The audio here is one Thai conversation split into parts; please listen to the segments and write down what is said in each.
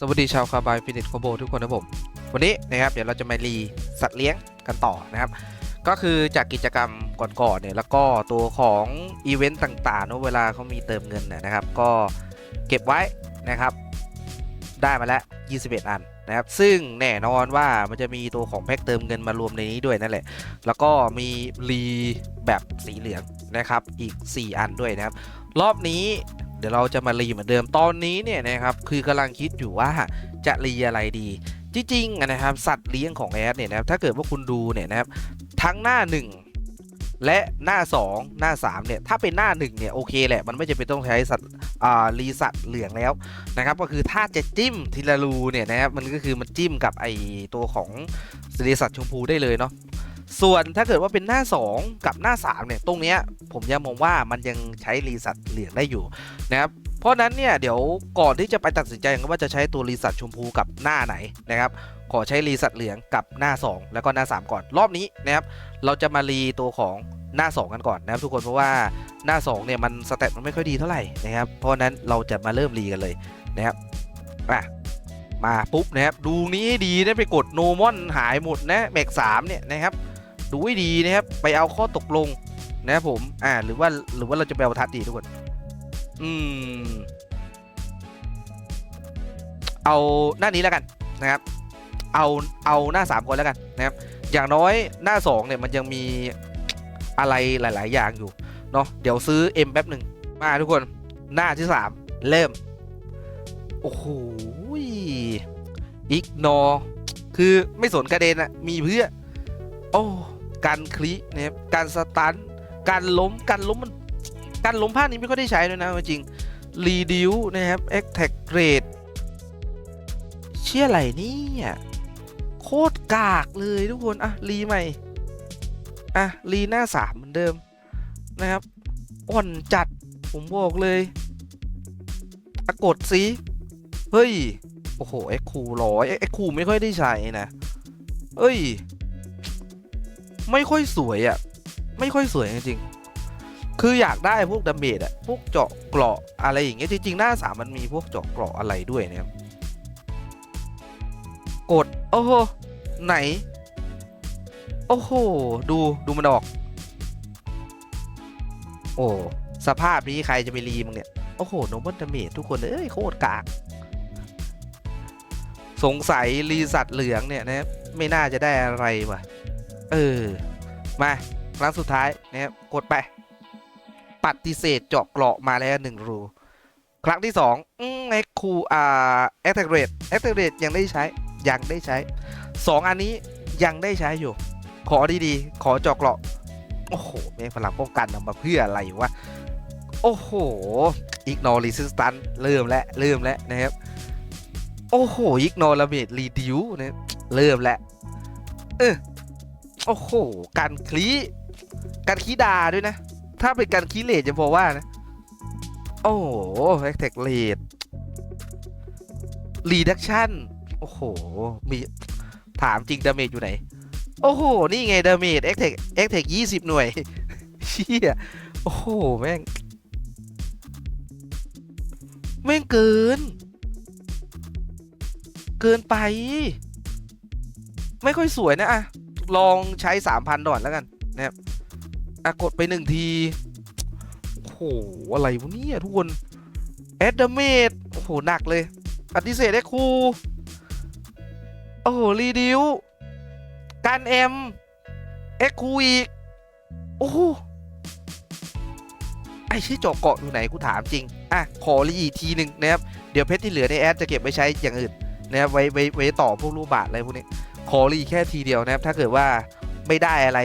สวัสดีชาวคาบายฟินิชคอมโบทุกคนนะผม วันนี้นะครับเดี๋ยวเราจะมารีสัตว์เลี้ยงกันต่อนะครับ ก็คือจากกิจกรรมก่อนๆเนี่ยแล้วก็ตัวของอีเวนต์ต่างๆเนอะเวลาเขามีเติมเงินนะนะครับ ก็เก็บไว้นะครับ ได้มาแล้ว 21 อันนะครับ ซึ่งแน่นอนว่ามันจะมีตัวของแพ็กเติมเงินมารวมในนี้ด้วยนั่นแหละ แล้วก็มีรีแบบสีเหลืองนะครับอีก 4 อันด้วยนะครับ รอบนี้ เดี๋ยวเราจะมารีเหมือนเดิมตอนนี้เนี่ยนะครับคือกำลังคิดอยู่ว่าจะรีอะไรดีจริงๆนะครับสัตว์เลี้ยงของแอดเนี่ยนะครับถ้าเกิดว่าคุณดูเนี่ยนะครับทั้งหน้า 1 และหน้า 2 หน้า3เนี่ยถ้าเป็นหน้า1เนี่ยโอเคแหละมันไม่จำเป็นต้องใช้สัตว์อ่ารีสัตว์เหลืองแล้วนะครับก็คือถ้าจะจิ้มทีละรูเนี่ยนะครับมันก็คือมันจิ้มกับไอตัวของรีสัตว์ชมพูได้เลยเนาะ ส่วนถ้าเกิดว่าเป็นหน้า 2 กับหน้า 3 เนี่ย ตรงเนี้ยผมยังมองว่ามันยังใช้รีสัตว์เหลืองได้อยู่นะครับเพราะนั้นเนี่ยเดี๋ยวก่อนที่จะไปตัดสินใจว่าจะใช้ตัวรีสัตว์ชมพูกับหน้าไหนนะครับขอใช้รีสัตว์เหลืองกับหน้า 2 แล้วก็หน้า 3 ก่อนรอบนี้นะครับเราจะมารีตัวของหน้า 2 กันก่อนนะครับทุกคนเพราะว่าหน้า2เนี่ยมันสเตตมันไม่ค่อยดีเท่าไหร่นะครับเพราะนั้นเราจะมาเริ่มรีกันเลยนะครับอะมาปุ๊บนะครับดูนี้ให้ดีนะไปกดโนมอนหายหมดนะแบกสามเนี่ยนะครับ ดูให้ดีนะครับ ไปเอาข้อตกลงนะครับผม อ่า หรือว่าหรือว่าเราจะไปเอาทัดดีทุกคน อืม เอาหน้านี้แล้วกันนะครับ เอาเอาหน้า3คนแล้วกันนะครับ อย่างน้อยหน้า2เนี่ยมันยังมีอะไรหลาย ๆ อย่างอยู่เนาะเดี๋ยวซื้อ M แป๊บหนึ่งมาทุกคนหน้าที่3เริ่ม โอ้โหอีกนอ คือไม่สนกระเด็นอะมีเพื่อ โอ้ การคลินะครับการสตันการล้มการล้มมันการล้มภาคนี้ไม่ค่อยได้ใช้ด้วยนะจริงรีดิวนะครับ e x t a c rate เชี่ยอะไรเนี่ยโคตรกากเลยทุกคน อะ รีใหม่ อะ รีหน้าสามเหมือนเดิมนะครับ อ่อนจัดผมบอกเลยอะกดสิเฮ้ย โอ้โห เอ็กคูร้อยเอ็กคูไม่ค่อยได้ใช้นะ เอ้ย ไม่ค่อยสวยอะ่ะ ไม่ค่อยสวยจริงๆคืออยากได้พวกดาเมจอะพวกเจาะเกราะอะไรอย่างเงี้ยจริงๆ หน้าสามมันมีพวกเจาะเกราะอะไรด้วยนะครับ กด โอ้โห ไหน โอ้โห ดูดูมันออก โอ้สภาพนี้ใครจะไปรีมึงเนี่ย โอ้โหโนบันดาเมจทุกคนเอ้ยโคตรกาก สงสัยรีสัตว์เหลืองเนี่ยนะไม่น่าจะได้อะไรว่ะ เออ มาครั้งสุดท้ายนะครับกดไป ปฏิเสธเจาะเกราะมาแล้วหนึ่งรู ครั้งที่สองอืมไอ้คูอ่าแอคเทเรตแอคเทเรตยังได้ใช้ ยังได้ใช้สองอันนี้ยังได้ใช้อยู่ ขอดีๆ ขอเจาะเกราะ โอ้โหแม่งพลังป้องกันเอามาเพื่ออะไรวะ โอ้โห ignore resistance เริ่มแล้วเริ่มแล้วนะครับ โอ้โห ignore damage reduce นะเริ่มแล้วเออ โอ้โห การคลีการคีดาด้วยนะ ถ้าเป็นการคีเลทจะพอว่านะ โอ้โห attack rate reduction โอ้โห มีถามจริงดาเมจอยู่ไหน โอ้โห นี่ไงดาเมจ X-Tech X-Tech 20หน่วย เชี่ย โอ้โห แม่ง แม่งเกิน เกินไป ไม่ค่อยสวยนะอะ ลองใช้3,000ดอนแล้วกันนะครับอะกดไปหนึ่งที โอ้โห อะไรวะเนี่ยทุกคนแอดดเมจโอ้โห หนักเลย ปฏิเสธได้ครูโอ้โห รีดิวการเอ็มเอ็กคูอีก โอ้โห ไอชื่อจาะเกาะอยู่ไหนกูถามจริง อะ ขอรีอีกทีหนึ่งนะครับ เดี๋ยวเพชรที่เหลือในแอดจะเก็บไว้ใช้อย่างอื่นนะครับไว้ไว้ไว้ต่อพวกรูปบาทอะไรพวกนี้ ขอรีแค่ทีเดียวนะครับ ถ้าเกิดว่าไม่ได้อะไร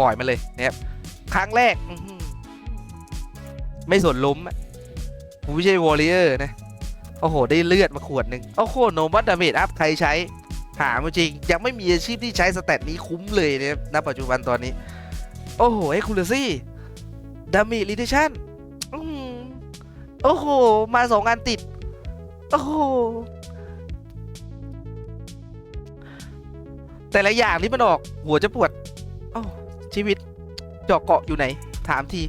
ปล่อยมาเลยนะครับ ครั้งแรก ไม่สนล้มอะกูไม่ใช่วอริเออร์นะ โอ้โห ได้เลือดมาขวดหนึ่งโอ้โหโนบัตดาเมจอัพใครใช้ ถามจริง ยังไม่มีอาชีพที่ใช้สเตตนี้คุ้มเลยเนี่ยณปัจจุบันตอนนี้ โอ้โหเอ็กคูลซี่ดามิลิเดชันโอ้โห มาสองอันติด โอ้โห แต่ละอย่างที่มันออกหัวจะปวดโอ้ชีวิตเจาะเกาะอยู่ไหน ถามที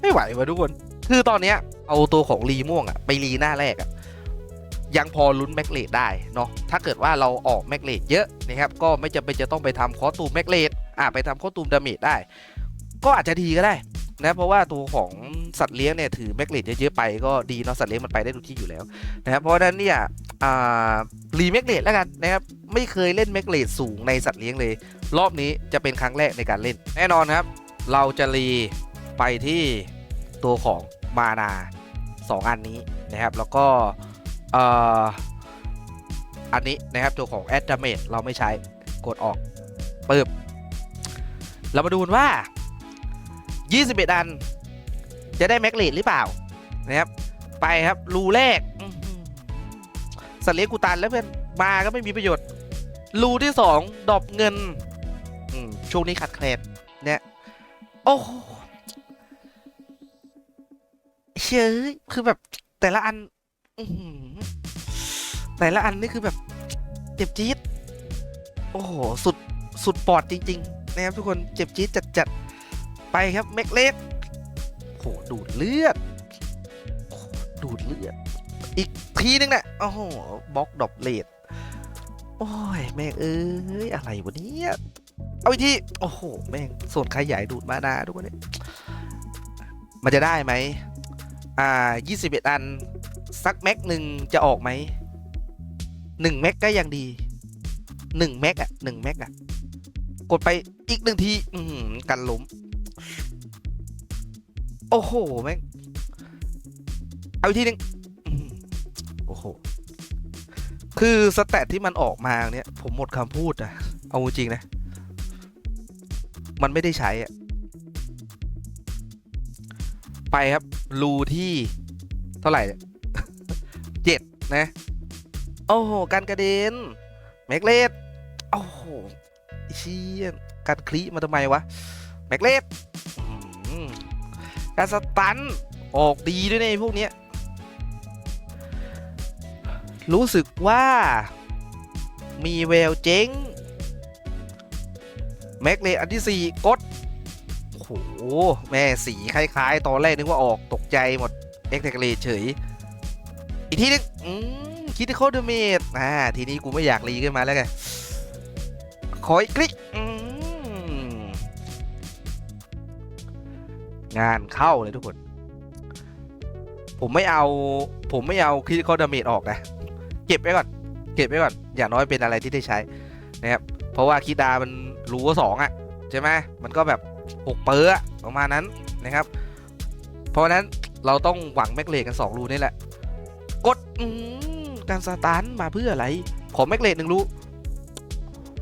ไม่ไหววะทุกคน คือตอนเนี้ยเอาตัวของรีม่วงอะไปรีหน้าแรกอะยังพอลุ้นแม็กเลดได้เนาะ ถ้าเกิดว่าเราออกแม็กเลดเยอะนะครับก็ไม่จำเป็นจะต้องไปทำคอตูมแม็กเลดอ่าไปทำคอตูมดาเมจได้ ก็อาจจะดีก็ได้ นะเพราะว่าตัวของสัตว์เลี้ยงเนี่ยถือแมกเลดเยอะๆไปก็ดีเนาะสัตว์เลี้ยงมันไปได้ทุกที่อยู่แล้วนะครับเพราะฉะนั้นเนี่ยรีแมกเลดแล้วกันนะครับไม่เคยเล่นแมกเลดสูงในสัตว์เลี้ยงเลย รอบนี้จะเป็นครั้งแรกในการเล่น แน่นอนครับ เราจะรีไปที่ตัวของมานา 2 อันนี้นะครับแล้วก็ออันนี้นะครับตัวของ a d d a m a g e เราไม่ใช้กดออกปึ๊บเรามาดูว่า 21 อัน จะได้แม็กเลดหรือเปล่านะครับ ไปครับรูแรกสัตว์เลี้ยงกูตันแล้วเพื่อนมาก็ไม่มีประโยชน์ รูที่2ดอปเงินช่วงนี้ขาดแคลนเนี่ยโอ้เชยคือแบบแต่ละอันอแต่ละอันนี่คือแบบเจ็บจี๊ดโอ้โห สุดสุดปอดจริง ๆ นะครับทุกคนเจ็บจี๊ดจัดๆ ไปครับแม็กเล็กโหดูดเลือดดูดเลือด อีกทีนึงนะโอ้โหบล็อกดอบเลดโอ้ยแม่งเอ้ยอะไรวะเนี่ยเอาอีกทีโอ้โหแม่งส่วนขยายดูดมานาทุกคนเนี่ยมันจะได้ไหมอ่า21 อันสักแม็กหนึ่งจะออกไหมหนึ่งแม็กก็ยังดีหนึ่งแม็กอะหนึ่งแม็กอะกดไปอีกหนึ่งที อืมกันล้ม โอ้โหแม่งเอาอีกทีหนึงอืมโอ้โห คือสแตทที่มันออกมาเนี่ย ผมหมดคำพูดอะเอาจริงๆนะ มันไม่ได้ใช้อะไปครับรูที่เท่าไหร่เนี่ย เจ็ดนะ โอ้โห การกระเด็นแม็กเลสโอ้โหเชี่ยการคลีมาทำไมวะ แม็กเลสอื้อหือ การสตันออกดีด้วยเนี่ยพวกนี้รู้สึกว่ามีแววเจ๊งแม็กเลสอันที่ 4 กด โอ้โห แม่สีคล้ายๆ ตอนแรกนึกว่าออกตกใจหมด เอ็กเทคเลเฉย อีกทีนึงคิดที่เขาเดเมจอ่า ทีนี้กูไม่อยากรีขึ้นมาแล้วไงขออีกคลิกอื งานเข้าเลยทุกคน ผมไม่เอาผมไม่เอาคิดเขาเดเมจออกนะ เก็บไว้ก่อน เก็บไว้ก่อน อย่างน้อยเป็นอะไรที่ได้ใช้นะครับเพราะว่าคิดามันรู้ว่าสองอะใช่ไหมมันก็แบบหกเปอร์อประมาณนั้นนะครับ เพราะนั้นเราต้องหวังแม็กเลกัน2รูนี่แหละ กดการสตาร์ทมาเพื่ออะไร ขอแม็กเลดหนึ่งรู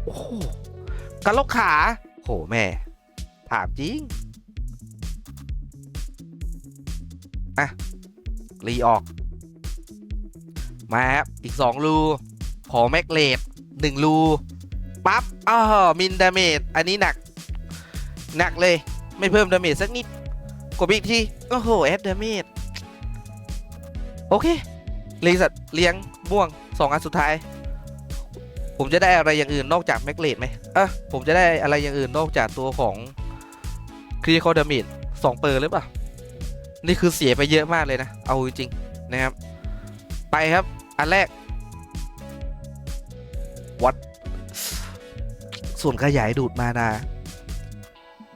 โอ้โหการลกขาโหแม่ ถามจริง อะรีออก มาครับ อีก 2 รูขอแม็กเลดหนึ่งรูปั๊บอ้าวมินดาเมจอันนี้หนัก หนักเลยไม่เพิ่มดาเมจสักนิด กดอีกที โอ้โห แอดดาเมจโอเคเลี้ยงสัตเลี้ยงม่วงสองอันสุดท้าย ผมจะได้อะไรอย่างอื่นนอกจากแม็กเลดไหมเอะผมจะได้อะไรอย่างอื่นนอกจากตัวของครีคอดาเมจสองเปอร์หรือเปล่า นี่คือเสียไปเยอะมากเลยนะ เอาจริงๆนะครับ ไปครับ อันแรก วัด ส่วนขยายดูดมานา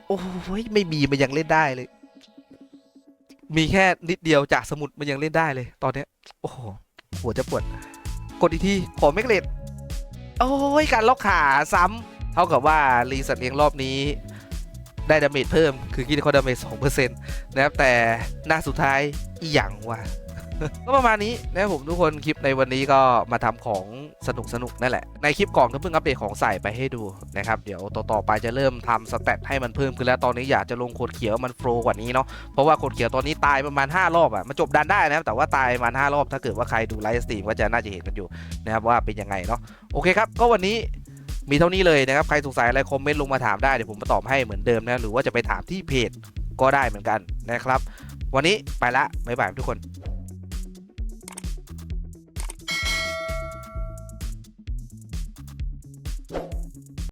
โอ้ยไม่มีมันยังเล่นได้เลย มีแค่นิดเดียวจากสมุดมันยังเล่นได้เลย ตอนเนี้ย โอ้โห หัวจะปวด กดอีกที ขอแมกเลตโอ้ย การล็อกขาซ้ำเท่ากับว่ารีสัตว์เลี้ยงรอบนี้ ได้ดาเมจเพิ่มคือคิดเขาดาเมจสองเปอร์เซ็นต์นะครับแต่หน้าสุดท้ายอีหยังว่ะก็ประมาณนี้นะครับผมทุกคนคลิปในวันนี้ก็มาทำของสนุกสนุกนั่นแหละ ในคลิปก่อนก็เพิ่งอัปเดตของใส่ไปให้ดูนะครับ เดี๋ยวต่อๆไปจะเริ่มทำสเตตให้มันเพิ่มขึ้นแล้วตอนนี้อยากจะลงโคดเขียวมันโฟล์กว่านี้เนาะเพราะว่าโคดเขียวตอนนี้ตายประมาณ 5 รอบอะ่ะมันจบดันได้นะครับแต่ว่าตายประมาณ5รอบถ้าเกิดว่าใครดูไลฟ์สตรีมก็จะน่าจะเห็นกันอยู่นะครับว่าเป็นยังไงเนาะโอเคครับก็วันนี้ มีเท่านี้เลยนะครับ ใครสงสัยอะไรคอมเมนต์ลงมาถามได้เดี๋ยวผมมาตอบให้เหมือนเดิมนะหรือว่าจะไปถามที่เพจก็ได้เหมือนกันนะครับ วันนี้ไปละบ๊ายบายทุกคน